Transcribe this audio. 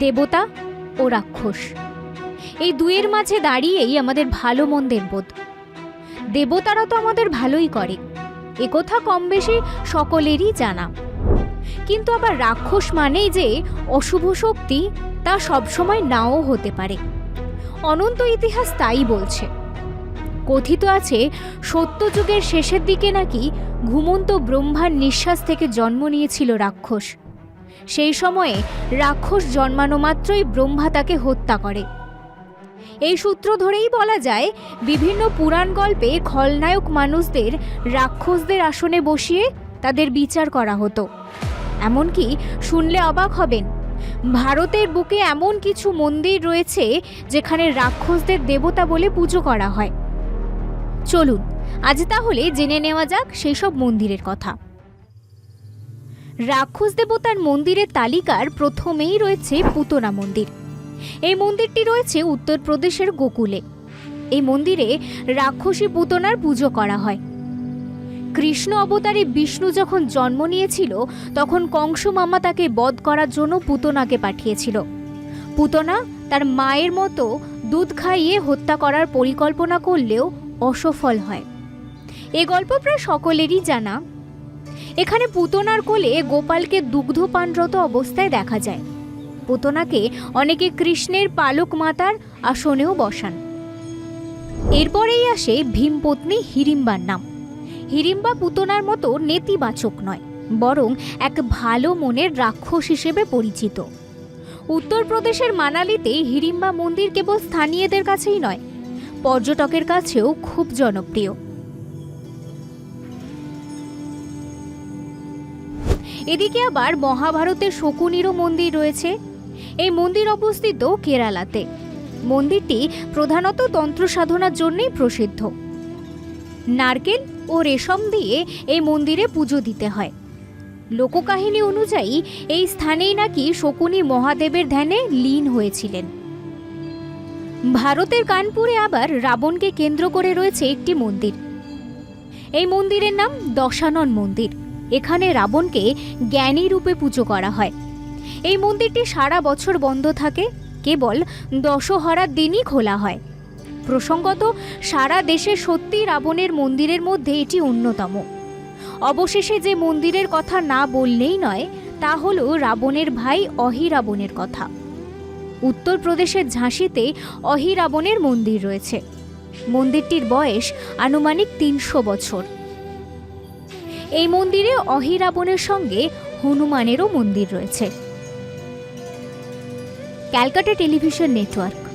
দেবতা ও রাক্ষস। এই দুয়ের মাঝে দাঁড়িয়েই আমাদের ভালো মন্দের বোধ। দেবতারা তো আমাদের ভালোই করে একথা কম বেশি সকলেরই জানা। কিন্তু আবার রাক্ষস মানেই যে অশুভ শক্তি তা সবসময় নাও হতে পারে। অনন্ত ইতিহাস তাই বলছে। কথিত আছে, সত্যযুগের শেষের দিকে নাকি ঘুমন্ত ব্রহ্মার নিঃশ্বাস থেকে জন্ম নিয়েছিল রাক্ষস। সেই সময়ে রাক্ষস জন্মানো মাত্রই ব্রহ্মা তাকে হত্যা করে। এই সূত্র ধরেই বলা যায়, বিভিন্ন পুরাণ গল্পে খলনায়ক মানুষদের রাক্ষসদের আসনে বসিয়ে তাদের বিচার করা হতো। এমনকি শুনলে অবাক হবেন, ভারতের বুকে এমন কিছু মন্দির রয়েছে যেখানে রাক্ষসদের দেবতা বলে পুজো করা হয়। চলুন, আজ তাহলে জেনে নেওয়া যাক সেই সব মন্দিরের কথা। রাক্ষস দেবতার মন্দিরের তালিকার প্রথমেই রয়েছে পুতনা মন্দির। এই মন্দিরটি রয়েছে উত্তরপ্রদেশের গোকুলে। এই মন্দিরে রাক্ষসী পুতনার পুজো করা হয়। কৃষ্ণ অবতারে বিষ্ণু যখন জন্ম নিয়েছিল, তখন কংস মামা তাকে বধ করার জন্য পুতনাকে পাঠিয়েছিল। পুতনা তার মায়ের মতো দুধ খাইয়ে হত্যা করার পরিকল্পনা করলেও অসফল হয়। এ গল্প প্রায় সকলেরই জানা। এখানে পুতনার কোলে গোপালকে দুগ্ধপানরত অবস্থায় দেখা যায়। পুতনাকে অনেকে কৃষ্ণের পালক মাতার আসনেও বসান। এরপরেই আসে ভীমপত্নী হিড়িম্বার নাম। হিড়িম্বা পুতনার মতো নেতিবাচক নয়, বরং এক ভালো মনের রাক্ষস হিসেবে পরিচিত। উত্তরপ্রদেশের মানালিতে হিড়িম্বা মন্দির কেবল স্থানীয়দের কাছেই নয়, পর্যটকের কাছেও খুব জনপ্রিয়। এদিকে আবার মহাভারতের শকুনিরও মন্দির রয়েছে। এই মন্দির অবস্থিত কেরালাতে। মন্দিরটি প্রধানত তন্ত্র সাধনার জন্যই প্রসিদ্ধ। নারকেল ও রেশম দিয়ে এই মন্দিরে পুজো দিতে হয়। লোককাহিনী অনুযায়ী, এই স্থানেই নাকি শকুনি মহাদেবের ধ্যানে লীন হয়েছিলেন। ভারতের কানপুরে আবার রাবণকে কেন্দ্র করে রয়েছে একটি মন্দির। এই মন্দিরের নাম দশানন মন্দির। এখানে রাবণকে জ্ঞানী রূপে পুজো করা হয়। এই মন্দিরটি সারা বছর বন্ধ থাকে, কেবল দশহরার দিনই খোলা হয়। প্রসঙ্গত, সারা দেশে সত্যি রাবণের মন্দিরের মধ্যে এটি অন্যতম। অবশেষে যে মন্দিরের কথা না বললেই নয়, তা হল রাবণের ভাই অহিরাবণের কথা। উত্তরপ্রদেশের ঝাঁসিতে অহিরাবণের মন্দির রয়েছে। মন্দিরটির বয়স আনুমানিক তিনশো বছর। এই মন্দিরে অহিরাবণের সঙ্গে হনুমানেরও মন্দির রয়েছে। Calcutta television network.